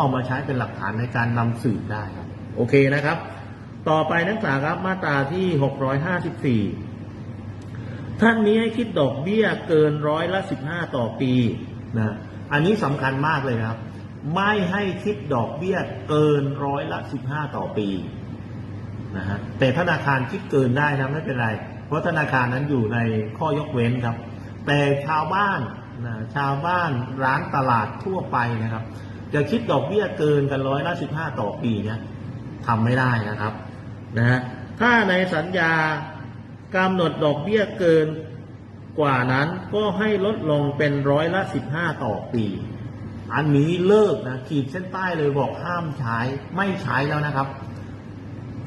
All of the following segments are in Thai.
เอามาใช้เป็นหลักฐานในการนำสืบได้ครับ โอเคนะครับ ต่อไปนักศึกษาครับมาตราที่ 654 ท่านนี้ให้คิดดอกเบี้ยเกินร้อยละ 15 ต่อปีนะอันนี้สำคัญมากเลยนะครับ ไม่ให้คิดดอกเบี้ยเกินร้อยละ 15 ต่อปีนะฮะแต่ธนาคารคิดเกินได้นะไม่เป็นไร เพราะธนาคารนั้นอยู่ในข้อยกเว้นครับ แต่ชาวบ้านนะชาวบ้านร้านตลาดทั่วไปนะครับ จะคิดดอกเบี้ยเกินกันร้อยละ15ต่อปีเนี่ยทำไม่ได้นะครับนะฮะถ้าในสัญญากำหนดดอกเบี้ยเกินกว่านั้นก็ให้ลดลงเป็นร้อยละ15ต่อปี อันนี้เลิกนะขีดเส้นใต้เลยบอกห้ามใช้ไม่ใช้แล้วนะครับ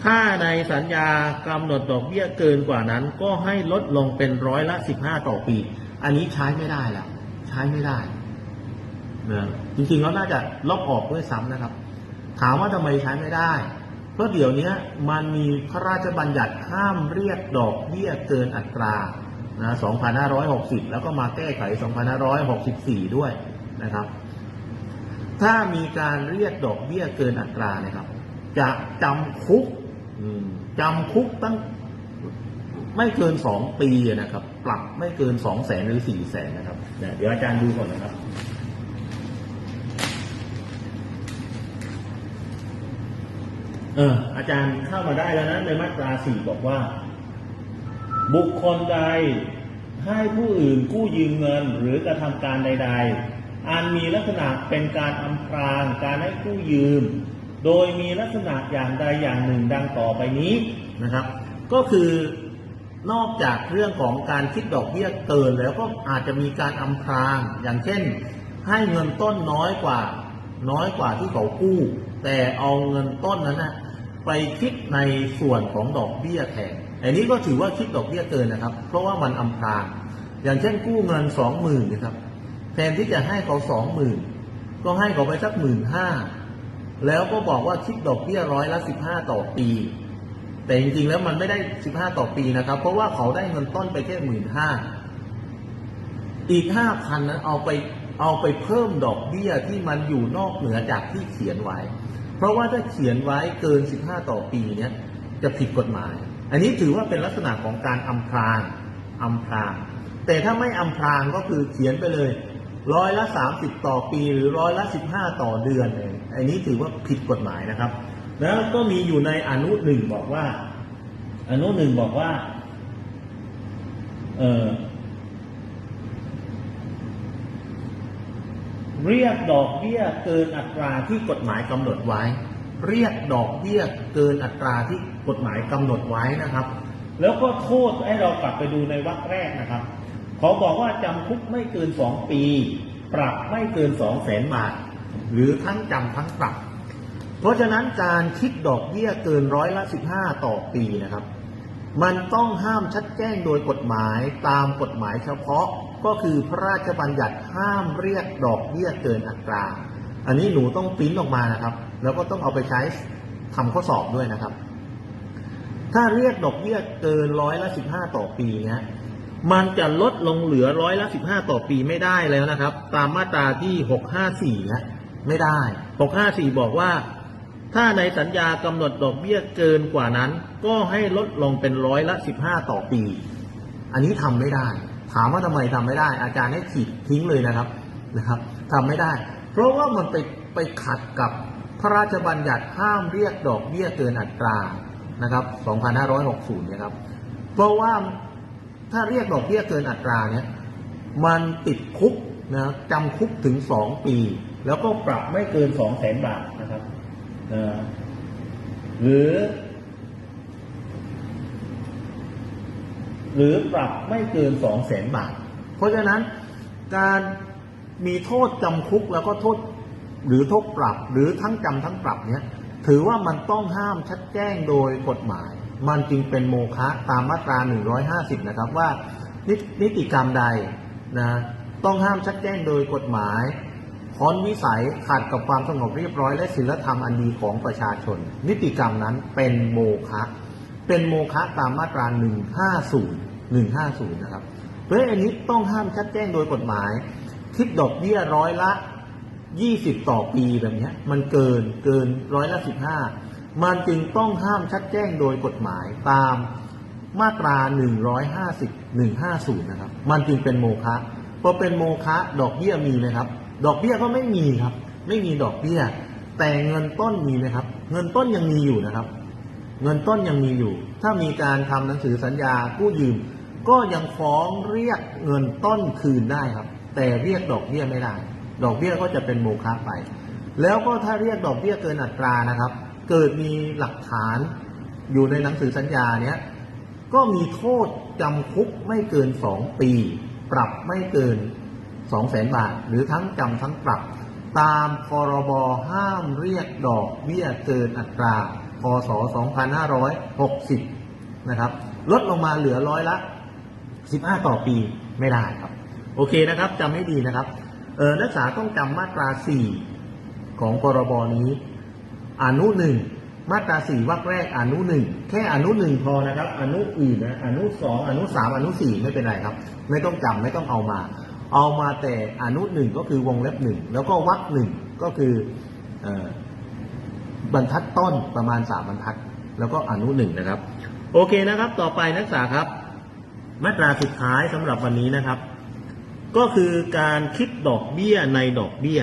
ถ้าในสัญญากำหนดดอกเบี้ยเกินกว่านั้น ก็ให้ลดลงเป็นร้อยละ15ต่อปี อันนี้ใช้ไม่ได้แล้วใช้ไม่ได้ นะจริงๆแล้วน่าจะลบออกด้วยซ้ำนะครับ ถามว่าทำไมใช้ไม่ได้ เพราะเดี๋ยวนี้มันมีพระราชบัญญัติห้ามเรียกดอกเบี้ยเกินอัตรานะ2560 แล้วก็มาแก้ไข 2564 ด้วยนะครับ ถ้ามีการเรียกดอกเบี้ยเกินอัตรานะครับ จะจำคุกจำคุกตั้งไม่เกินสองปีนะครับ ปรับไม่เกินสองแสนหรือสี่แสนนะครับ เดี๋ยวอาจารย์ดูก่อนนะครับ เออ อาจารย์เข้ามาได้แล้วนะในมาตราสี่บอกว่า บุคคลใดให้ผู้อื่นกู้ยืมเงินหรือกระทำการใด ๆอันมีลักษณะเป็นการอำพรางการให้กู้ยืม โดยมีลักษณะอย่างใดอย่างหนึ่งดังต่อไปนี้นะครับ ก็คือนอกจากเรื่องของการคิดดอกเบี้ยเกินแล้วก็อาจจะมีการอำพรางอย่างเช่น ให้เงินต้นน้อยกว่า น้อยกว่าที่เขากู้ แต่เอาเงินต้นนั้นนะไปคิดในส่วนของดอกเบี้ยแทนอันนี้ก็ถือว่าคิดดอกเบี้ยเกินนะครับ เพราะว่ามันอำพรางอย่างเช่นกู้เงินสองหมื่นนะครับ แทนที่จะให้เขาสองหมื่นก็ให้เขาไปสักหมื่นห้าแล้วก็บอกว่าคิดดอกเบี้ยร้อยละสิบห้าต่อปี แต่จริงๆแล้วมันไม่ได้สิบห้าต่อปีนะครับ เพราะว่าเขาได้เงินต้นไปแค่หมื่นห้าอีกห้าพันนั้นเอาไป เอาไปเพิ่มดอกเบี้ยที่มันอยู่นอกเหนือจากที่เขียนไว้ เพราะว่าถ้าเขียนไว้เกิน 15 ต่อปีเนี้ยจะผิดกฎหมาย อันนี้ถือว่าเป็นลักษณะของการอำพรางอำพราง แต่ถ้าไม่อำพรางก็คือเขียนไปเลยร้อยละ 30 ต่อปีหรือร้อยละ 15 ต่อเดือนเองอันนี้ถือว่าผิดกฎหมายนะครับ แล้วก็มีอยู่ในอนุหนึ่งบอกว่า อนุหนึ่งบอกว่า เออ เรียกดอกเบี้ยเกินอัตราที่กฎหมายกำหนดไว้ เรียกดอกเบี้ยเกินอัตราที่กฎหมายกำหนดไว้นะครับ แล้วก็โทษให้เรากลับไปดูในวรรคแรกนะครับเขาบอกว่าจำคุกไม่เกินสองปี ปรับไม่เกินสองแสนบาท หรือทั้งจำทั้งปรับ เพราะฉะนั้นการคิดดอกเบี้ยเกินร้อยละสิบห้าต่อปีนะครับ มันต้องห้ามชัดแจ้งโดยกฎหมายตามกฎหมายเฉพาะ ก็คือพระราชบัญญัติห้ามเรียกดอกเบี้ยเกินอัตรา อันนี้หนูต้องปริ้นออกมานะครับ แล้วก็ต้องเอาไปใช้ทำข้อสอบด้วยนะครับ ถ้าเรียกดอกเบี้ยเกินร้อยละสิบห้าต่อปีเนี้ยมันจะลดลงเหลือร้อยละสิบห้าต่อปีไม่ได้แล้วนะครับ ตามมาตราที่หกห้าสี่นะไม่ได้หกห้าสี่บอกว่า ถ้าในสัญญากำหนดดอกเบี้ยเกินกว่านั้น ก็ให้ลดลงเป็นร้อยละสิบห้าต่อปี อันนี้ทำไม่ได้ ถามว่าทำไมทำไม่ได้ อาจารย์ให้ขีดทิ้งเลยนะครับนะครับทำไม่ได้ เพราะว่ามันไปไปขัดกับพระราชบัญญัติห้ามเรียกดอกเบี้ยเกินอัตรานะครับ 2560นะครับ เพราะว่าถ้าเรียกดอกเบี้ยเกินอัตราเนี่ยมันติดคุกนะจำคุกถึง 2 ปี แล้วก็ปรับไม่เกิน 2 0 0แสนบาทนะครับเอ่อหรือ หรือปรับไม่เกิน2 0 0แสนบาท เพราะฉะนั้นการมีโทษจำคุกแล้วก็โทษหรือโทษปรับหรือทั้งจำทั้งปรับเนี่ยถือว่ามันต้องห้ามชัดแจ้งโดยกฎหมาย มันจึงเป็นโมฆะตามมาตรา 150 นะครับว่านินิติกรรมใดนะต้องห้ามชัดแจ้งโดยกฎหมายพ้นวิสัยขัดกับความสงบเรียบร้อยและศีลธรรมอันดีของประชาชน นิติกรรมนั้นเป็นโมฆะ เป็นโมฆะตามมาตรา150 150 นะครับเพราะอันนี้ต้องห้ามชัดแจ้งโดยกฎหมาย คิดดอกเบี้ยร้อยละ 20 ต่อปีแบบนี้มันเกินเกินร้อยละ 15 มันจึงต้องห้ามชัดแจ้งโดยกฎหมายตามมาตรา 150 150 นะครับ มันจึงเป็นโมฆะพอเป็นโมฆะดอกเบี้ยมีไหมครับ ดอกเบี้ยก็ไม่มีครับ ไม่มีดอกเบี้ย แต่เงินต้นมีไหมครับ เงินต้นยังมีอยู่นะครับ เงินต้นยังมีอยู่ ถ้ามีการทำหนังสือสัญญากู้ยืม ก็ยังฟ้องเรียกเงินต้นคืนได้ครับ แต่เรียกดอกเบี้ยไม่ได้ ดอกเบี้ยก็จะเป็นโมฆะไป แล้วก็ถ้าเรียกดอกเบี้ยเกินอัตรานะครับ เกิดมีหลักฐานอยู่ในหนังสือสัญญาเนี้ยก็มีโทษจำคุกไม่เกิน 2 ปี ปรับไม่เกิน 2 0 0แสนบาท หรือทั้งจำทั้งปรับ ตามพรบห้ามเรียกดอกเบี้ยเกินอัตรา พศ 2560 นะครับ ลดลงมาเหลือร้อยละ 15 ต่อปีไม่ได้ครับ โอเคนะครับจำให้ดีนะครับเออนักศึกษาต้องจำมาตรา 4 ของพรบนี้ อนุหนึ่งมาตราสี่วรรคแรกอนุหนึ่งแค่อนุหนึ่งพอนะครับ อนุอื่นนะอนุสองอนุสามอนุสี่ไม่เป็นไรครับ ไม่ต้องจำไม่ต้องเอามา เอามาแต่อนุหนึ่งก็คือวงเล็บหนึ่งแล้วก็วรรคหนึ่งก็คืออ บรรทัดต้นประมาณสามบรรทัด แล้วก็อนุหนึ่งนะครับ โอเคนะครับ ต่อไปนักศึกษาครับ มาตราสุดท้ายสำหรับวันนี้นะครับ ก็คือการคิดดอกเบี้ยในดอกเบี้ย